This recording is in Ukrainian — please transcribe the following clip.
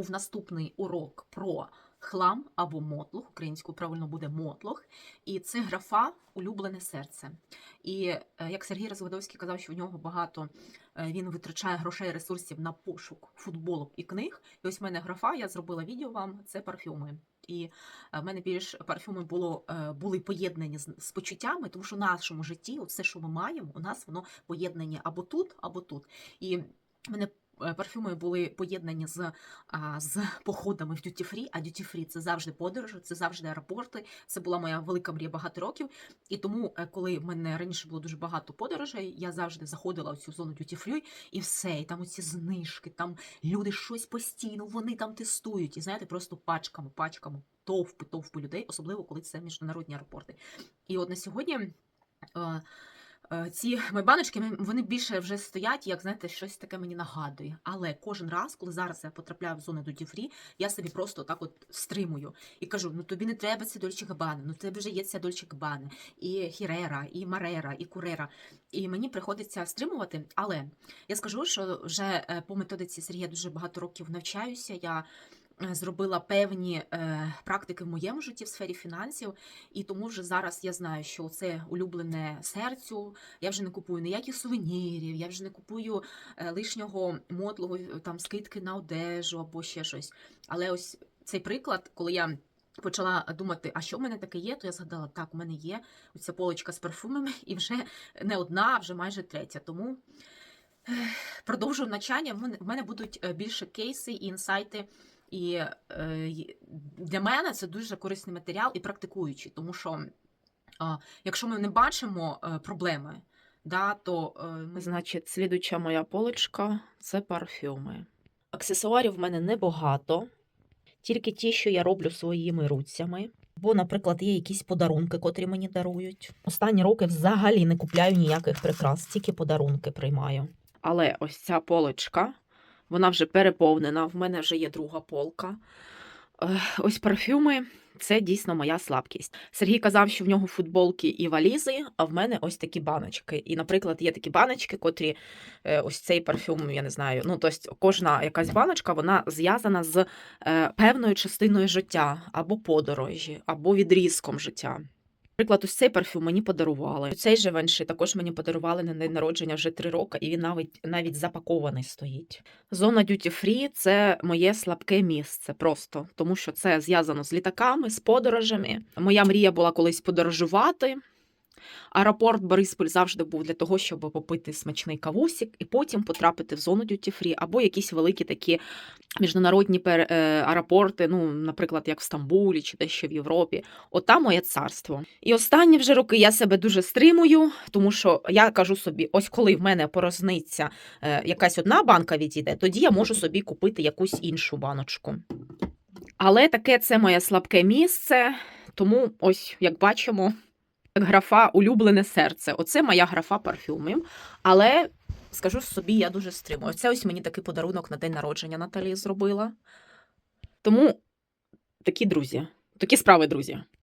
був наступний урок про хлам або мотлох. Українською правильно буде мотлох. І це графа улюблене серце. І е, як Сергій Розводовський казав, що в нього багато е, він витрачає грошей ресурсів на пошук футболок і книг. І ось в мене графа, я зробила відео вам, це парфюми. І е, в мене більш парфюми було, були поєднані з, з почуттями, тому що в нашому житті, все, що ми маємо, у нас воно поєднані або тут, або тут. І мене парфюми були поєднані з, з походами в дюті фрі, а дюті фрі це завжди подорожі, це завжди аеропорти. Це була моя велика мрія багато років. І тому, е, коли в мене раніше було дуже багато подорожей, я завжди заходила в цю зону дюті фрі і все, і там оці знижки, там люди щось постійно, вони там тестують. І знаєте, просто пачками, пачками, товпи, товпи людей, особливо коли це міжнародні аеропорти. І от на сьогодні. Е, Ці мої баночки ми- вони більше вже стоять, як знаєте, щось таке мені нагадує. Але кожен раз, коли зараз я потрапляю в зону дуті фрі, я собі просто так от стримую і кажу: ну тобі не треба ці Дольче Габани, ну тебе вже є ця Дольче Габани, і Хірера, і Марера, і Курера. І мені приходиться стримувати. Але я скажу, що вже е, по методиці Сергія дуже багато років навчаюся. Я зробила певні е, практики в моєму житті в сфері фінансів, і тому вже зараз я знаю, що це улюблене серцю. Я вже не купую ніяких сувенірів, я вже не купую е, лишнього мотлого е, там скидки на одежу або ще щось. Але ось цей приклад, коли я. Почала думати, а що в мене таке є, то я згадала, так, у мене є оця полочка з парфумами, і вже не одна, а вже майже третя. Тому продовжую навчання. В мене, будуть е, більше кейси і інсайти. І е, для мене це дуже корисний матеріал і практикуючий, тому що якщо ми не бачимо е, проблеми, да, то е, ми Значить, слідуча моя полочка це парфюми. Аксесуарів в мене небагато, тільки ті, що я роблю своїми руцями. Бо, наприклад, є якісь подарунки, котрі мені дарують. Останні роки взагалі не купляю ніяких прикрас, тільки подарунки приймаю. Але ось ця полочка, вона вже переповнена, в мене вже є друга полка. Ось парфюми це дійсно моя слабкість. Сергій казав, що в нього футболки і валізи, а в мене ось такі баночки. І, наприклад, є такі баночки, котрі е, ось цей парфюм, я не знаю. Ну, тобто кожна якась баночка вона зв'язана з е, певною частиною життя, або подорожі, або відрізком життя. Наприклад, ось цей парфюм мені подарували. Цей же венши також мені подарували на день народження вже три роки, і він навіть навіть запакований стоїть. Зона Duty Free – це моє слабке місце просто, тому що це зв'язано з літаками, з подорожами. Моя мрія була колись подорожувати. Аеропорт Борисполь завжди був для того, щоб попити смачний кавусік і потім потрапити в зону Free або якісь великі такі міжнародні е, аеропорти, ну, наприклад, як в Стамбулі чи дещо в Європі. Ота моє царство. І останні вже роки я себе дуже стримую, тому що я кажу собі: ось коли в мене порозниця е, якась одна банка відійде, тоді я можу собі купити якусь іншу баночку. Але таке це моє слабке місце, тому ось як бачимо, графа улюблене серце. Оце моя графа парфюмів. Але скажу собі, я дуже стримую. Це ось мені такий подарунок на день народження Наталії зробила. Тому такі друзі, такі справи, друзі.